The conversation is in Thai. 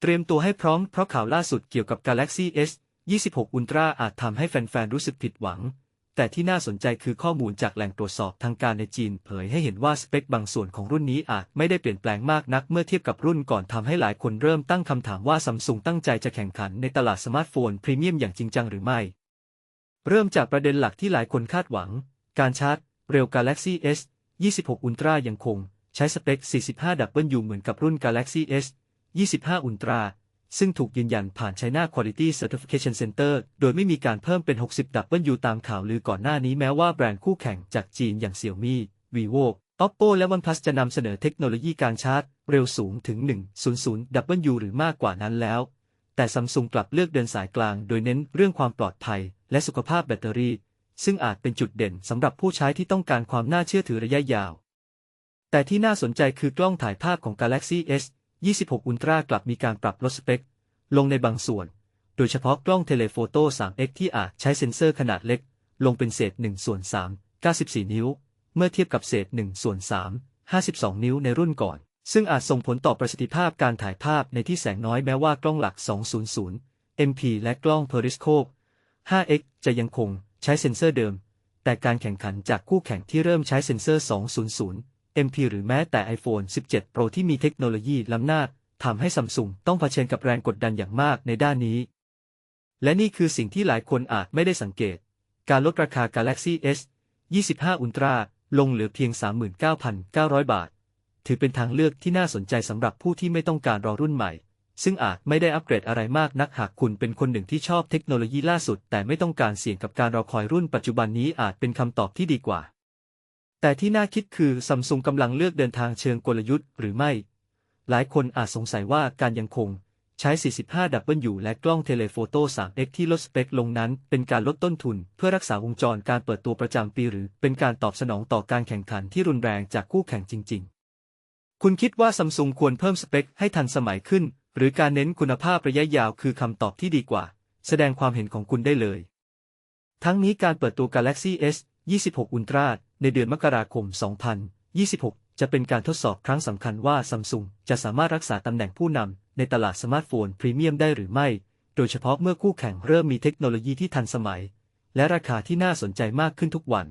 เตรียมตัวให้พร้อมเพราะข่าวล่าสุดเกี่ยวกับ Galaxy S 26 Ultra อาจทำให้แฟนๆ รู้สึกผิดหวัง แต่ที่น่าสนใจคือข้อมูลจากแหล่งตรวจสอบทางการในจีน เผยให้เห็นว่าสเปคบางส่วนของรุ่นนี้อาจไม่ได้เปลี่ยนแปลงมากนักเมื่อเทียบกับรุ่นก่อนทำให้หลายคนเริ่มตั้งคำถามว่าซัมซุงตั้งใจจะแข่งขันในตลาดสมาร์ทโฟนพรีเมียมอย่างจริงจังหรือไม่ เริ่มจากประเด็นหลักที่หลายคนคาดหวัง การชาร์จ เร็ว Galaxy S 26 Ultra ยังคง ใช้สเปค 45W เหมือนกับรุ่น Galaxy S 25 Ultra ซึ่งถูกยืนยันผ่าน China Quality Certification Center โดยไม่มีการเพิ่มเป็น 60W ตามข่าวลือก่อนหน้านี้แม้ว่าแบรนด์คู่แข่งจากจีนอย่าง Xiaomi, Vivo, Oppo และ OnePlus จะนำเสนอเทคโนโลยีการชาร์จ เร็วสูงถึง 100W หรือมากกว่านั้นแล้ว แต่ซัมซุงกลับเลือกเดินสายกลาง โดยเน้นเรื่องความปลอดภัย และสุขภาพแบตเตอรี่ ซึ่งอาจเป็นจุดเด่นสำหรับผู้ใช้ที่ต้องการความน่าเชื่อถือระยะยาว แต่ที่น่าสนใจคือกล้องถ่ายภาพของ Galaxy S 26 Ultra กลับมีการปรับลดสเปค ลงในบางส่วน โดยเฉพาะกล้องเทเลโฟโต้ 3x ที่อาจใช้เซ็นเซอร์ขนาดเล็ก ลงเป็นเศษ1ส่วน3 94 นิ้ว เมื่อเทียบกับเศษ1ส่วน3 52 นิ้วในรุ่นก่อน ซึ่งอาจส่งผลต่อประสิทธิภาพการถ่ายภาพในที่แสงน้อยแม้ว่ากล้องหลัก 200 MP และกล้อง Periscope 5x จะยังคงใช้เซ็นเซอร์เดิม แต่การแข่งขันจากคู่แข่งที่เริ่มใช้เซ็นเซอร์ 200 MP หรือแม้แต่ iPhone 17 Pro ที่มีเทคโนโลยีล้ำหน้าทำให้ซัมซุงต้องเผชิญกับแรงกดดันอย่างมากในด้านนี้ และนี่คือสิ่งที่หลายคนอาจไม่ได้สังเกต การลดราคา Galaxy S 25 Ultra ลงเหลือเพียง 39,900 บาท ถือเป็นทางเลือกที่น่าสนใจสำหรับผู้ที่ไม่ต้องการรอรุ่นใหม่ ซึ่งอาจไม่ได้อัปเกรดอะไรมากนักหากคุณเป็นคนหนึ่งที่ชอบเทคโนโลยีล่าสุด แต่ไม่ต้องการเสี่ยงกับการรอคอยรุ่นปัจจุบันนี้อาจเป็นคำตอบที่ดีกว่า แต่ที่น่าคิดคือซัมซุงกำลังเลือกเดินทางเชิงกลยุทธ์หรือไม่ หลายคนอาจสงสัยว่าการยังคงใช้ 45W และกล้องเทเลโฟโต้ 3x ที่ลดสเปคลงนั้น เป็นการลดต้นทุน เพื่อรักษาวงจรการเปิดตัวประจำปีหรือเป็นการตอบสนองต่อการแข่งขันที่รุนแรงจากคู่แข่งจริง ๆ คุณคิดว่าซัมซุงควรเพิ่มสเปคให้ทันสมัยขึ้น หรือการเน้นคุณภาพระยะยาวคือคำตอบที่ดีกว่า แสดงความเห็นของคุณได้เลย ทั้งนี้การเปิดตัว Galaxy S 26 Ultra ในเดือนมกราคม 2026 จะเป็นการทดสอบครั้งสำคัญว่าซัมซุงจะสามารถรักษาตำแหน่งผู้นำในตลาดสมาร์ทโฟนพรีเมียมได้หรือไม่ โดยเฉพาะเมื่อคู่แข่งเริ่มมีเทคโนโลยีที่ทันสมัย และราคาที่น่าสนใจมากขึ้นทุกวัน